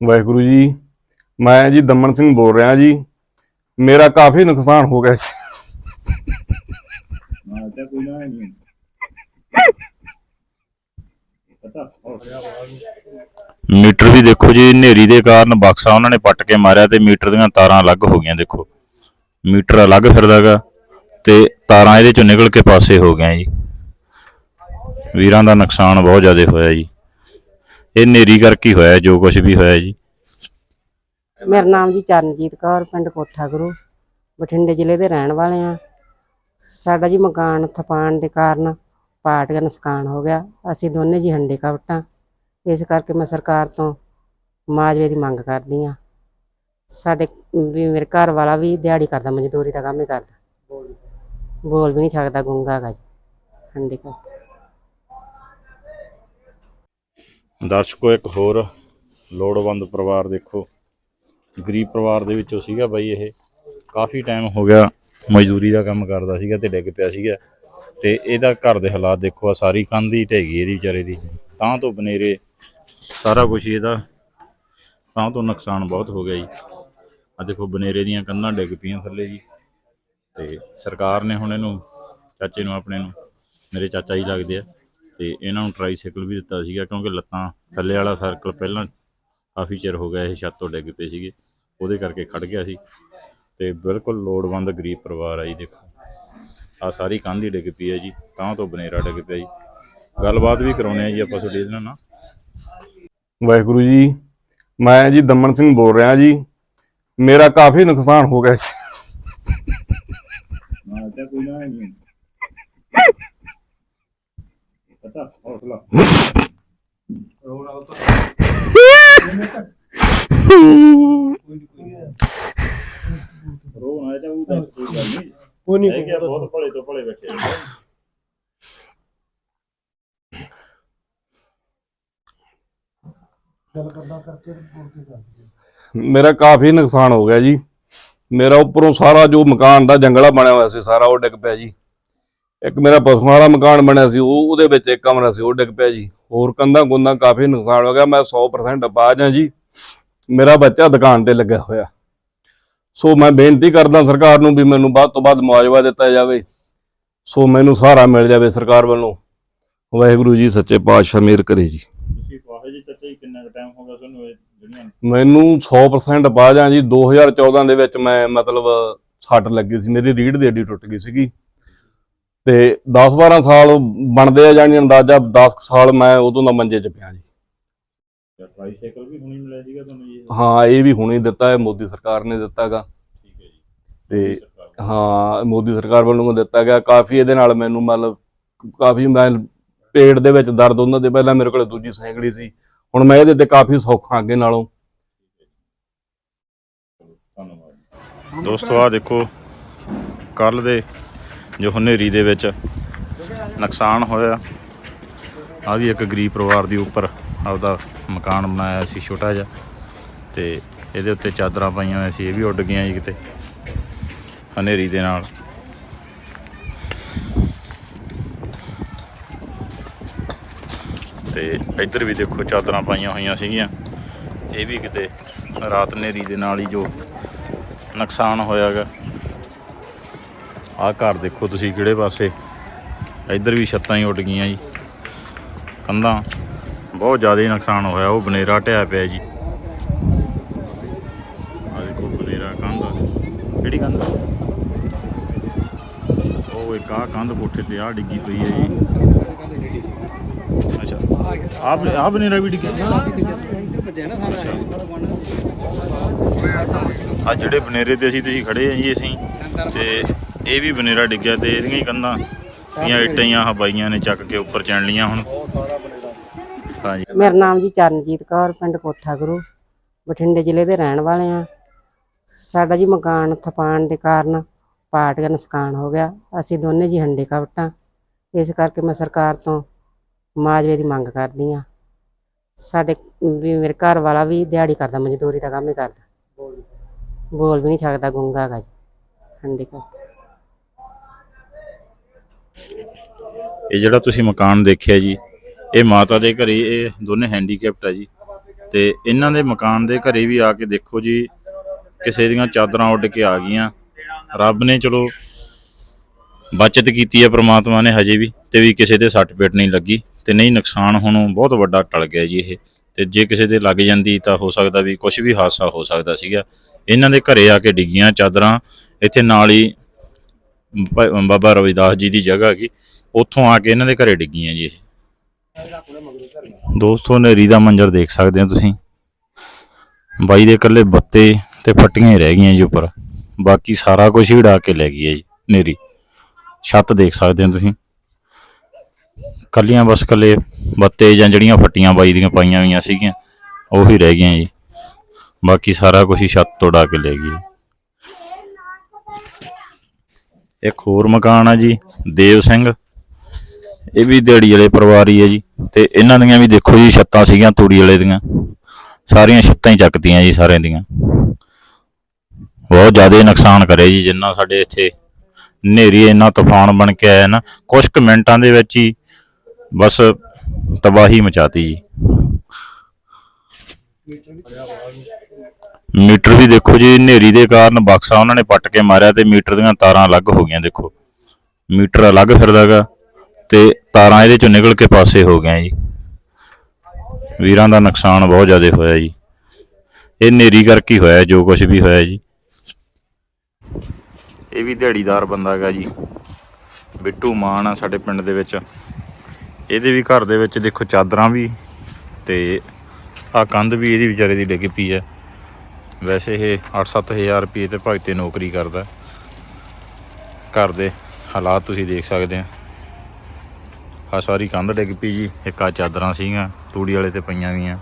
ਵਾਹਿਗੁਰੂ ਜੀ ਮੈਂ ਜੀ ਦਮਨ ਸਿੰਘ ਬੋਲ ਰਿਹਾ ਜੀ। ਮੇਰਾ ਕਾਫੀ ਨੁਕਸਾਨ ਹੋ ਗਿਆ ਜੀ। ਹਾਂ ਤਾਂ ਕੋਈ ਨਾ ਨਹੀਂ ਪਤਾ? ਮੀਟਰ ਵੀ ਦੇਖੋ ਜੀ ਹਨੇਰੀ ਦੇ ਕਾਰਨ ਬਕਸਾ ਉਹਨਾਂ ਨੇ ਪੱਟ ਕੇ ਮਾਰਿਆ ਤੇ ਮੀਟਰ ਦੀਆਂ ਤਾਰਾਂ ਅਲੱਗ ਹੋ ਗਈਆਂ ਦੇਖੋ। ਮੀਟਰ ਅਲੱਗ ਫਿਰਦਾਗਾ ਤੇ ਤਾਰਾਂ ਇਹਦੇ ਚੋਂ ਨਿਕਲ ਕੇ ਪਾਸੇ ਹੋ ਗਈਆਂ ਜੀ। ਵੀਰਾਂ ਦਾ ਨੁਕਸਾਨ ਬਹੁਤ ਜ਼ਿਆਦਾ ਹੋਇਆ ਜੀ। ਇਹ ਹਨੇਰੀ ਕਰਕੇ ਹੋਇਆ, ਜੋ ਕੁਝ ਵੀ ਹੋਇਆ ਜੀ। ਮੇਰਾ ਨਾਮ ਜੀ ਚਰਨਜੀਤ ਕੌਰ, ਪਿੰਡ ਕੋਠਾ ਗੁਰੂ, ਬਠਿੰਡੇ ਜ਼ਿਲ੍ਹੇ ਦੇ ਰਹਿਣ ਵਾਲੇ ਆ ਸਾਡਾ ਜੀ ਮਕਾਨ ਥਪਾਣ ਦੇ ਕਾਰਨ ਪਾਟ ਗਿਆ, ਨੁਕਸਾਨ ਹੋ ਗਿਆ। ਅਸੀਂ ਦੋਨੇ ਜੀ ਹੰਡੇ ਕਵਟਾਂ ਇਸ ਕਰਕੇ ਮੈਂ ਸਰਕਾਰ ਤੋਂ ਮਾਜਵੇ ਦੀ ਮੰਗ ਕਰਦੀ ਆ ਸਾਡੇ ਵੀ ਮੇਰੇ ਘਰ ਵਾਲਾ ਵੀ ਦਿਹਾੜੀ ਕਰਦਾ, ਮਜ਼ਦੂਰੀ ਦਾ ਕੰਮ ਹੀ ਕਰਦਾ। ਬੋਲ ਵੀ ਨਹੀਂ ਸਕਦਾ, ਗੁੰਗਾ ਹੈਗਾ ਜੀ ਹੰਡੇ ਕਾ ਦਰਸ਼ਕੋ, ਇੱਕ ਹੋਰ ਲੋੜਵੰਦ ਪਰਿਵਾਰ ਦੇਖੋ। ਗਰੀਬ ਪਰਿਵਾਰ ਦੇ ਵਿੱਚੋਂ ਸੀਗਾ ਬਾਈ ਇਹ। ਕਾਫੀ ਟਾਈਮ ਹੋ ਗਿਆ ਮਜ਼ਦੂਰੀ ਦਾ ਕੰਮ ਕਰਦਾ ਸੀਗਾ ਤੇ ਡਿੱਗ ਪਿਆ ਸੀਗਾ। ਤੇ ਇਹਦਾ ਘਰ ਦੇ ਹਾਲਾਤ ਦੇਖੋ ਆ ਸਾਰੀ ਕੰਧ ਹੀ ਢਹਿ ਗਈ ਇਹਦੀ ਵਿਚਾਰੇ ਦੀ। ਤਾਂ ਤੋਂ ਬਨੇਰੇ ਸਾਰਾ ਕੁਝ ਇਹਦਾ, ਤਾਂ ਤੋਂ ਨੁਕਸਾਨ ਬਹੁਤ ਹੋ ਗਿਆ ਜੀ। ਆ ਦੇਖੋ, ਬਨੇਰੇ ਦੀਆਂ ਕੰਧਾਂ ਡਿੱਗ ਪਈਆਂ ਥੱਲੇ ਜੀ। ਤੇ ਸਰਕਾਰ ਨੇ ਹੁਣ ਇਹਨੂੰ, ਚਾਚੇ ਨੂੰ, ਆਪਣੇ ਨੂੰ, ਮੇਰੇ ਚਾਚਾ ਜੀ ਲੱਗਦੇ ਆ। ਤੇ ਇਹਨਾਂ ਨੂੰ ਟਰਾਈਸਾਈਕਲ ਵੀ ਦਿੱਤਾ ਸੀਗਾ ਕਿਉਂਕਿ ਲੱਤਾਂ ਥੱਲੇ ਵਾਲਾ ਸਰਕਲ ਪਹਿਲਾਂ ਕਾਫੀ ਚਿਰ ਹੋ ਗਿਆ ਇਹ ਛੱਤ ਤੋਂ ਡਿੱਗ ਪਏ ਸੀਗੇ ਉਹਦੇ ਕਰਕੇ ਖੜ ਗਿਆ ਸੀ। ਤੇ ਬਿਲਕੁਲ ਲੋੜਵੰਦ ਗਰੀਬ ਪਰਿਵਾਰ ਆ ਜੀ ਦੇਖੋ। ਆ ਸਾਰੀ ਕੰਧ ਹੀ ਡਿੱਗ ਪਈ ਹੈ ਜੀ ਤਾਂ ਤੋਂ ਬਨੇਰਾ ਡਿੱਗ ਪਿਆ ਜੀ। ਗੱਲਬਾਤ ਵੀ ਕਰਾਉਣੇ ਆ ਜੀ ਆਪਾਂ ਤੁਹਾਡੇ ਨਾਲ ਨਾ। ਵਾਹਿਗੁਰੂ ਜੀ ਮੈਂ ਜੀ ਦਮਨ ਸਿੰਘ ਬੋਲ ਰਿਹਾ ਜੀ। ਮੇਰਾ ਕਾਫੀ ਨੁਕਸਾਨ ਹੋ ਗਿਆ ਜੀ। ਹਾਂ ਤਾਂ ਕੋਈ ਨਾ ਨਹੀਂ ਪਤਾ ਹੌਸਲਾ ਰੋ ਨਾ ਤਾਂ ਉਹ ਦੱਸ ਕੋਈ ਗੱਲ ਨਹੀਂ ਕੋਈ ਨਹੀਂ ਕਿ ਬਹੁਤ ਭਲੇ ਤੋਂ ਭਲੇ ਬੈਠੇ ਗੱਲ ਕਰਦਾ ਕਰਕੇ ਬੋਲ ਕੇ ਕਰ ਮੇਰਾ ਕਾਫੀ ਨੁਕਸਾਨ ਹੋ ਗਿਆ ਜੀ। ਮੇਰਾ ਉੱਪਰੋਂ ਸਾਰਾ ਜੋ ਮਕਾਨ ਦਾ ਜੰਗਲਾ ਬਣਿਆ ਹੋਇਆ ਸੀ, ਸਾਰਾ ਉਹ ਡਿੱਗ ਪਿਆ ਜੀ। ਇੱਕ ਮੇਰਾ ਪਸ਼ੂਆਂ ਵਾਲਾ ਮਕਾਨ ਬਣਿਆ ਸੀ ਉਹ ਉਹਦੇ ਵਿੱਚ ਇੱਕ ਕਮਰਾ ਸੀ ਉਹ ਡਿੱਗ ਪਿਆ ਜੀ। ਹੋਰ ਕੰਧਾਂ ਕੁੰਧਾਂ ਕਾਫੀ ਨੁਕਸਾਨ ਹੋ ਗਿਆ ਮੈਂ 100% ਬਾਜ ਹਾਂ ਜੀ। ਮੇਰਾ ਬੱਚਾ ਦੁਕਾਨ ਤੇ ਲੱਗਿਆ ਹੋਇਆ। ਸੋ ਮੈਂ ਬੇਨਤੀ ਕਰਦਾ ਸਰਕਾਰ ਨੂੰ ਵੀ ਮੈਨੂੰ ਵੱਧ ਤੋਂ ਵੱਧ ਮੁਆਵਜ਼ਾ ਦਿੱਤਾ ਜਾਵੇ। ਸੋ ਮੈਨੂੰ ਸਹਾਰਾ ਮਿਲ ਜਾਵੇ ਸਰਕਾਰ ਵੱਲੋਂ। ਵਾਹਿਗੁਰੂ ਜੀ ਸੱਚੇ ਪਾਤਸ਼ਾਹ ਮਿਹਰ ਕਰੇ ਜੀ। ਤੁਸੀਂ ਵਾਹੇ ਜੀ ਚਾਚਾ ਜੀ ਕਿੰਨਾ ਕੁ ਟਾਈਮ ਹੋ ਗਿਆ ਤੁਹਾਨੂੰ ਇਹ ਜਿਹੜੀਆਂ ਮੈਨੂੰ 100% ਬਾਜ ਜੀ। 2014 ਦੇ ਵਿੱਚ ਮੈਂ ਮਤਲਬ ਸੱਟ ਲੱਗੀ ਸੀ ਮੇਰੀ ਰੀੜ ਦੀ ਹੱਡੀ ਟੁੱਟ ਗਈ ਸੀਗੀ। ਤੇ 10-12 ਸਾਲ ਬਣਦੇ ਆ ਜਾਣੀ ਅੰਦਾਜ਼ਾ 10 ਕੁ ਸਾਲ ਮੈਂ ਉਦੋਂ ਦਾ ਮੰਜੇ 'ਚ ਪਿਆ ਜੀ। ਟਰਾਈਸਾਈਕਲ ਵੀ ਹੁਣੀ ਮਿਲਿਆ ਸੀਗਾ ਤੁਹਾਨੂੰ ਜੀ? ਇਹ? ਹਾਂ ਇਹ ਵੀ ਹੁਣੇ ਦਿੱਤਾ ਹੈ ਮੋਦੀ ਸਰਕਾਰ ਨੇ ਦਿੱਤਾਗਾ। ਠੀਕ ਹੈ ਜੀ। ਤੇ। ਹਾਂ ਮੋਦੀ ਸਰਕਾਰ ਵੱਲੋਂ ਦਿੱਤਾ ਗਿਆ। ਕਾਫੀ ਇਹਦੇ ਨਾਲ ਮੈਨੂੰ ਮਤਲਬ ਕਾਫੀ ਮੈਂ ਪੇਟ ਦੇ ਵਿੱਚ ਦਰਦ ਹੁੰਦਾ ਤੇ ਪਹਿਲਾਂ ਮੇਰੇ ਕੋਲ ਦੂਜੀ ਸੈਂਕੜੀ ਸੀ। ਹੁਣ ਮੈਂ ਇਹਦੇ ਤੇ ਕਾਫੀ ਸੌਖਾ ਅੱਗੇ ਨਾਲੋਂ। ਧੰਨਵਾਦ। ਦੋਸਤੋ ਆ ਦੇਖੋ ਕੱਲ ਦੇ ਜੋ ਹਨੇਰੀ ਦੇ ਵਿੱਚ ਨੁਕਸਾਨ ਹੋਇਆ। ਆ ਵੀ ਇੱਕ ਗਰੀਬ ਪਰਿਵਾਰ ਦੀ ਉੱਪਰ ਆਪਦਾ ਮਕਾਨ ਬਣਾਇਆ ਸੀ, ਛੋਟਾ ਜਿਹਾ। ਤੇ ਇਹਦੇ ਉੱਤੇ ਚਾਦਰਾਂ ਪਾਈਆਂ ਹੋਈਆਂ ਸੀ, ਇਹ ਵੀ ਉੱਡ ਗਈਆਂ ਜੀ ਕਿਤੇ। ਹਨੇਰੀ ਦੇ ਨਾਲ। ਤੇ ਇੱਧਰ ਵੀ ਦੇਖੋ ਚਾਦਰਾਂ ਪਾਈਆਂ ਹੋਈਆਂ ਸੀਗੀਆਂ। ਇਹ ਵੀ ਕਿਤੇ ਰਾਤ ਹਨੇਰੀ ਦੇ ਨਾਲ ਹੀ ਜੋ ਨੁਕਸਾਨ ਹੋਇਆਗਾ। ਆਹ ਘਰ ਦੇਖੋ ਤੁਸੀਂ ਕਿਹੜੇ ਪਾਸੇ। ਇੱਧਰ ਵੀ ਛੱਤਾਂ ਹੀ ਉੱਡ ਗਈਆਂ ਜੀ। ਕੰਧਾਂ ਬਹੁਤ ਜ਼ਿਆਦਾ ਹੀ ਨੁਕਸਾਨ ਹੋਇਆ, ਉਹ ਬਨੇਰਾ ਢਹਿ ਪਿਆ ਜੀ। ਆਹ ਦੇਖੋ ਬਨੇਰਾ ਕੰਧ ਕਿਹੜੀ ਕੰਧ? ਉਹ ਇੱਕ ਆਹ ਕੰਧ ਕੋਠੇ ਤੇ ਆਹ ਡਿੱਗੀ ਪਈ ਹੈ ਜੀ। ਅੱਛਾ। ਆਹ ਆਹ ਬਨੇਰਾ ਵੀ ਡਿੱਗਿਆ। ਆ ਜਿਹੜੇ ਬਨੇਰੇ ਤੇ ਅਸੀਂ ਤੁਸੀਂ ਖੜੇ ਆ ਜੀ ਅਸੀਂ, ਤੇ ਇਹ ਵੀ ਬਨੇਰਾ ਡਿੱਗਿਆ ਤੇ ਇਹਦੀਆਂ ਹੀ ਕੰਧਾਂ ਦੀਆਂ ਇੱਟਾਂ ਹੀ ਆਹ ਬਾਈਆਂ ਨੇ ਚੱਕ ਕੇ ਉੱਪਰ ਚਣ ਲੀਆਂ ਹੁਣ। ਹਾਂਜੀ। ਮੇਰਾ ਨਾਮ ਜੀ ਚਰਨਜੀਤ ਕੌਰ, ਪਿੰਡ ਕੋਠਾ ਗੁਰੂ, ਬਠਿੰਡੇ ਜ਼ਿਲ੍ਹੇ ਦੇ ਰਹਿਣ ਵਾਲੇ ਆ ਸਾਡਾ ਜੀ ਮਕਾਨ ਥਪਾਣ ਦੇ ਕਾਰਨ ਪਾਟ ਗਿਆ ਨੁਕਸਾਨ ਹੋ ਗਿਆ। ਅਸੀਂ ਦੋਨੇ ਜੀ ਹੰਡੇ ਕਵਟਾਂ ਇਸ ਕਰਕੇ ਮੈਂ ਸਰਕਾਰ ਤੋਂ ਮਾਜਵੇ ਦੀ ਮੰਗ ਕਰਦੀ ਆ ਸਾਡੇ ਵੀ ਮੇਰੇ ਘਰ ਵਾਲਾ ਵੀ ਦਿਹਾੜੀ ਕਰਦਾ, ਮਜ਼ਦੂਰੀ ਦਾ ਕੰਮ ਹੀ ਕਰਦਾ। ਬੋਲ ਵੀ ਨਹੀਂ ਸਕਦਾ, ਗੁੰਗਾ ਹੈਗਾ ਜੀ। ਹੰਡੇ ਕਾ ਇਹ ਜਿਹੜਾ ਤੁਸੀਂ ਮਕਾਨ ਦੇਖਿਆ ਜੀ, ਇਹ ਮਾਤਾ ਦੇ ਘਰੇ ਇਹ ਦੋਨੇ ਹੈਂਡੀਕੈਪਟ ਆ ਜੀ। ਤੇ ਇਹਨਾਂ ਦੇ ਮਕਾਨ ਦੇ ਘਰੇ ਵੀ ਆ ਕੇ ਦੇਖੋ ਜੀ, ਕਿਸੇ ਦੀਆਂ ਚਾਦਰਾਂ ਉੱਡ ਕੇ ਆ ਗਈਆਂ। ਰੱਬ ਨੇ ਚਲੋ ਬਚਤ ਕੀਤੀ ਹੈ, ਪ੍ਰਮਾਤਮਾ ਨੇ ਹਜੇ ਵੀ, ਤੇ ਵੀ ਕਿਸੇ ਦੇ ਸੱਟ ਪੇਟ ਨਹੀਂ ਲੱਗੀ। ਤੇ ਨਹੀਂ, ਨੁਕਸਾਨ ਹੁਣ ਬਹੁਤ ਵੱਡਾ ਟਲ ਗਿਆ ਜੀ ਇਹ। ਤੇ ਜੇ ਕਿਸੇ ਦੇ ਲੱਗ ਜਾਂਦੀ ਤਾਂ ਹੋ ਸਕਦਾ ਵੀ ਕੁਝ ਵੀ ਹਾਦਸਾ ਹੋ ਸਕਦਾ ਸੀਗਾ। ਇਹਨਾਂ ਦੇ ਘਰੇ ਆ ਕੇ ਡਿੱਗੀਆਂ ਚਾਦਰਾਂ। ਇੱਥੇ ਨਾਲ ਹੀ ਬਾਬਾ ਰਵਿਦਾਸ ਜੀ ਦੀ ਜਗ੍ਹਾ ਹੈਗੀ। ਉੱਥੋਂ ਆ ਕੇ ਇਹਨਾਂ ਦੇ ਘਰੇ ਡਿੱਗੀਆਂ ਜੀ। ਦੋਸਤੋ ਨੇਰੀ ਦਾ ਮੰਜ਼ਰ ਦੇਖ ਸਕਦੇ ਹੋ ਤੁਸੀਂ। ਬਾਈ ਦੇ ਇਕੱਲੇ ਬੱਤੇ ਤੇ ਫੱਟੀਆਂ ਹੀ ਰਹਿ ਗਈਆਂ ਜੀ ਉੱਪਰ। ਬਾਕੀ ਸਾਰਾ ਕੁਝ ਹੀ ਉਡਾ ਕੇ ਲੈ ਗਈ ਹੈ ਜੀ ਨੇਰੀ ਛੱਤ ਦੇਖ ਸਕਦੇ ਹੋ ਤੁਸੀਂ। ਕੱਲੀਆਂ ਬਸ ਕੱਲੇ ਬੱਤੇ ਜਾਂ ਜਿਹੜੀਆਂ ਫੱਟੀਆਂ ਬਾਈ ਦੀਆਂ ਪਾਈਆਂ ਹੋਈਆਂ ਸੀਗੀਆਂ, ਉਹ ਹੀ ਰਹਿ ਗਈਆਂ ਜੀ। ਬਾਕੀ ਸਾਰਾ ਕੁਝ ਹੀ ਛੱਤ ਤੋਂ ਉਡਾ ਕੇ ਲੈ ਗਈ ਇੱਕ ਹੋਰ ਮਕਾਨ ਆ ਜੀ, ਦੇਵ ਸਿੰਘ। ਇਹ ਵੀ ਦਿਹਾੜੀ ਵਾਲੇ ਪਰਿਵਾਰ ਹੀ ਹੈ ਜੀ। ਤੇ ਇਹਨਾਂ ਦੀਆਂ ਵੀ ਦੇਖੋ ਜੀ, ਛੱਤਾਂ ਸੀਗੀਆਂ ਤੂੜੀ ਵਾਲੇ ਦੀਆਂ। ਸਾਰੀਆਂ ਛੱਤਾਂ ਹੀ ਚੱਕਤੀਆਂ ਜੀ ਸਾਰਿਆਂ ਦੀਆਂ। ਬਹੁਤ ਜ਼ਿਆਦਾ ਨੁਕਸਾਨ ਕਰੇ ਜੀ, ਜਿੰਨਾ ਸਾਡੇ ਇੱਥੇ ਹਨੇਰੀ, ਇੰਨਾ ਤੂਫਾਨ ਬਣ ਕੇ ਆਇਆ ਨਾ ਕੁਝ ਕੁ ਮਿੰਟਾਂ ਦੇ ਵਿੱਚ ਹੀ ਬਸ ਤਬਾਹੀ ਮਚਾਤੀ ਜੀ। ਮੀਟਰ ਵੀ ਦੇਖੋ ਜੀ, ਹਨੇਰੀ ਦੇ ਕਾਰਨ ਬਕਸਾ ਉਹਨਾਂ ਨੇ ਪੱਟ ਕੇ ਮਾਰਿਆ ਤੇ ਮੀਟਰ ਦੀਆਂ ਤਾਰਾਂ ਅਲੱਗ ਹੋ ਗਈਆਂ ਦੇਖੋ। ਮੀਟਰ ਅਲੱਗ ਫਿਰਦਾਗਾ ਤੇ ਤਾਰਾਂ ਇਹਦੇ ਚੋਂ ਨਿਕਲ ਕੇ ਪਾਸੇ ਹੋ ਗਈਆਂ ਜੀ। ਵੀਰਾਂ ਦਾ ਨੁਕਸਾਨ ਬਹੁਤ ਜ਼ਿਆਦਾ ਹੋਇਆ ਜੀ। ਇਹ ਹਨੇਰੀ ਕਰਕੇ ਹੀ ਹੋਇਆ, ਜੋ ਕੁਝ ਵੀ ਹੋਇਆ ਜੀ। ਇਹ ਵੀ ਦਿਹਾੜੀਦਾਰ ਬੰਦਾ ਹੈਗਾ ਜੀ। ਬਿੱਟੂ ਮਾਨ ਆ ਸਾਡੇ ਪਿੰਡ ਦੇ ਵਿੱਚ। ਇਹਦੇ ਵੀ ਘਰ ਦੇ ਵਿੱਚ ਦੇਖੋ ਚਾਦਰਾਂ ਵੀ ਤੇ ਆ ਕੰਧ ਵੀ ਇਹਦੀ ਵਿਚਾਰੇ ਦੀ ਡਿੱਗ ਪਈ ਹੈ ਵੈਸੇ ਇਹ 8-7000 ਰੁਪਏ ਤੇ ਭਗਤੇ ਨੌਕਰੀ ਕਰਦਾ। ਘਰ ਦੇ ਹਾਲਾਤ ਤੁਸੀਂ ਦੇਖ ਸਕਦੇ ਆ। ਆ ਸਾਰੀ ਕੰਧ ਡਿੱਗ ਪਈ ਜੀ, ਇੱਕ ਆ ਚਾਦਰਾਂ ਸੀਗੀਆਂ, ਤੂੜੀ ਵਾਲੇ ਤੇ ਪਈਆਂ ਗਈਆਂ